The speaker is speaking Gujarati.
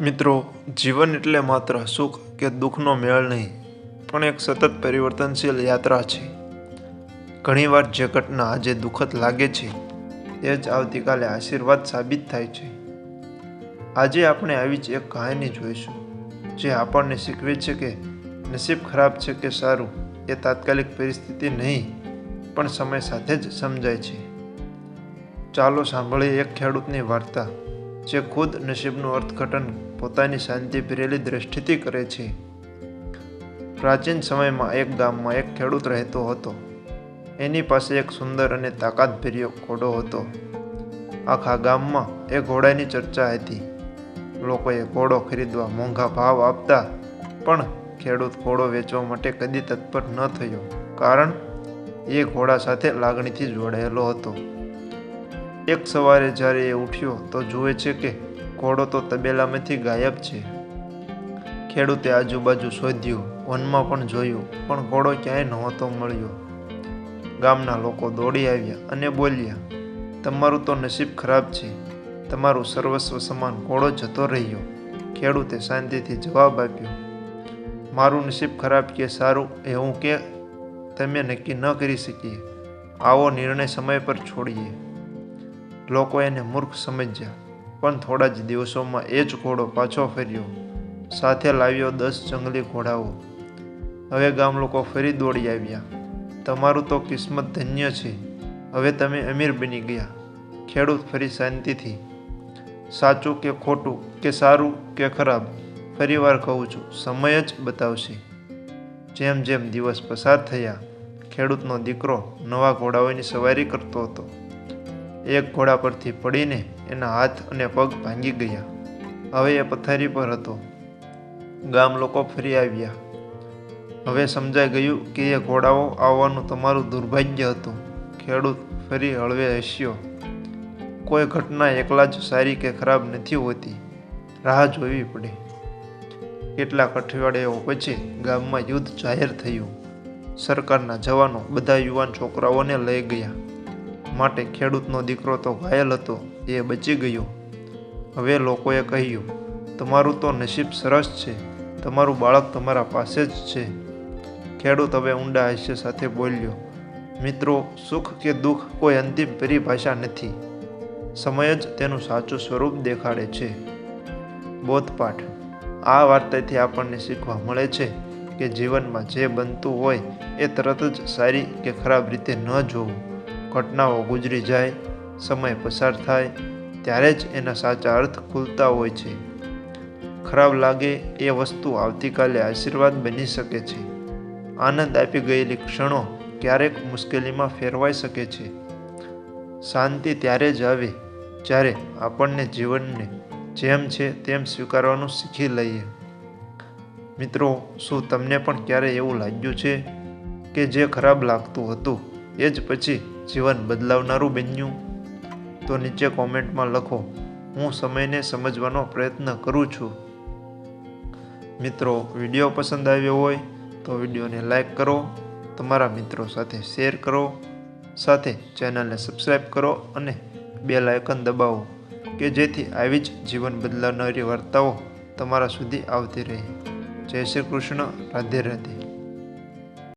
મિત્રો, જીવન એટલે માત્ર સુખ કે દુઃખનો મેળ નહીં, પણ એક સતત પરિવર્તનશીલ યાત્રા છે. ઘણીવાર જે ઘટના આજે દુઃખદ લાગે છે તે જ આવતીકાલે આશીર્વાદ સાબિત થાય છે. આજે આપણે આવી જ એક કહાની જોઈશું, જે આપણને શીખવે છે કે નસીબ ખરાબ છે કે સારું, એ તાત્કાલિક પરિસ્થિતિ નહીં, પણ સમય સાથે જ સમજાય છે. ચાલો સાંભળીએ એક ખેડૂતની વાર્તા. જે ખુદ નસીબનું અર્થઘટન પોતાની શાંતિ ભરેલી દ્રષ્ટિથી કરે છે. પ્રાચીન સમયમાં એક ગામમાં એક ખેડૂત રહેતો હતો. એની પાસે એક સુંદર અને તાકાતભર્યો ઘોડો હતો. આખા ગામમાં એ ઘોડાની ચર્ચા હતી. લોકોએ ઘોડો ખરીદવા મોંઘા ભાવ આપતા, પણ ખેડૂત ઘોડો વેચવા માટે કદી તત્પર ન થયો, કારણ એ ઘોડા સાથે લાગણીથી જોડાયેલો હતો. એક સવારે જ્યારે એ ઉઠ્યો તો જુએ છે કે ઘોડો તો તબેલામાંથી ગાયબ છે. ખેડૂતે આજુબાજુ શોધ્યું, વનમાં પણ જોયું, પણ ઘોડો ક્યાંય નહોતો મળ્યો. ગામના લોકો દોડી આવ્યા અને બોલ્યા, તમારું તો નસીબ ખરાબ છે. તમારું સર્વસ્વ સમાન ઘોડો જતો રહ્યો. ખેડૂતે શાંતિથી જવાબ આપ્યો, મારું નસીબ ખરાબ કે સારું એવું કે, તમે નક્કી ન કરી શકીએ. આવો નિર્ણય સમય પર છોડીએ. લોકો એને મૂર્ખ સમજ્યા. પણ થોડા જ દિવસોમાં એ જ ઘોડો પાછો ફર્યો. સાથે લાવ્યો દસ જંગલી ઘોડાઓ. હવે ગામ લોકો ફરી દોડી આવ્યા. તમારું તો કિસ્મત ધન્ય છે. હવે તમે અમીર બની ગયા. ખેડૂત ફરી શાંતિથી. સાચું કે ખોટું, કે સારું કે ખરાબ ફરીવાર કહું છું, સમય જ બતાવશે. જેમ જેમ દિવસ પસાર થયા, ખેડૂતનો દીકરો નવા ઘોડાઓની સવારી કરતો હતો. એક ઘોડા પરથી પડીને એના હાથ અને પગ ભાંગી ગયા. હવે એ પથારી પર હતો. ગામ લોકો ફરી આવ્યા. હવે સમજાઈ ગયું કે એ ઘોડાઓ આવવાનું તમારું દુર્ભાગ્ય હતું. ખેડૂત ફરી હળવે હસ્યો. કોઈ ઘટના એકલા જ સારી કે ખરાબ નથી હોતી. રાહ જોવી પડે. કેટલાક અઠવાડિયાઓ પછી ગામમાં યુદ્ધ જાહેર થયું. સરકારના જવાનો બધા યુવાન છોકરાઓને લઈ ગયા. માટે ખેડૂતનો દીકરો તો ઘાયલ હતો, એ બચી ગયો. હવે લોકોએ કહ્યું, તમારું તો નસીબ સરસ છે, તમારું બાળક તમારા પાસે જ છે. ખેડૂત હવે ઊંડા હાસ્ય સાથે બોલ્યો, મિત્રો, સુખ કે દુઃખ કોઈ અંતિમ પરિભાષા નથી. સમય જ તેનું સાચું સ્વરૂપ દેખાડે છે. બોધપાઠ. આ વાર્તાથી આપણને શીખવા મળે છે કે જીવનમાં જે બનતું હોય એ તરત જ સારી કે ખરાબ રીતે ન જોવું. ઘટનાઓ ગુજરી જાય, સમય પસાર થાય, ત્યારે જ એના સાચા અર્થ ખુલતા હોય છે. ખરાબ લાગે એ વસ્તુ આવતીકાલે આશીર્વાદ બની શકે છે. આનંદ આપી ગયેલી ક્ષણો ક્યારેક મુશ્કેલીમાં ફેરવાઈ શકે છે. શાંતિ ત્યારે જ આવે જ્યારે આપણને જીવનને જેમ છે તેમ સ્વીકારવાનું શીખી લઈએ. મિત્રો, શું તમને પણ ક્યારેય એવું લાગ્યું છે કે જે ખરાબ લાગતું હતું? એ જ પછી જીવન બદલાવનારું બન્યું. તો નીચે કોમેન્ટમાં લખો, હું સમયને સમજવાનો પ્રયત્ન કરું છું. મિત્રો, વીડિયો પસંદ આવ્યો હોય તો વિડીયોને લાઈક કરો, તમારા મિત્રો સાથે શેર કરો, સાથે ચેનલને સબસ્ક્રાઈબ કરો અને બે લાયકન દબાવો, કે જેથી આવી જ જીવન બદલાવનારી વાર્તાઓ તમારા સુધી આવતી રહે. જય શ્રી કૃષ્ણ, રાધે રાધે.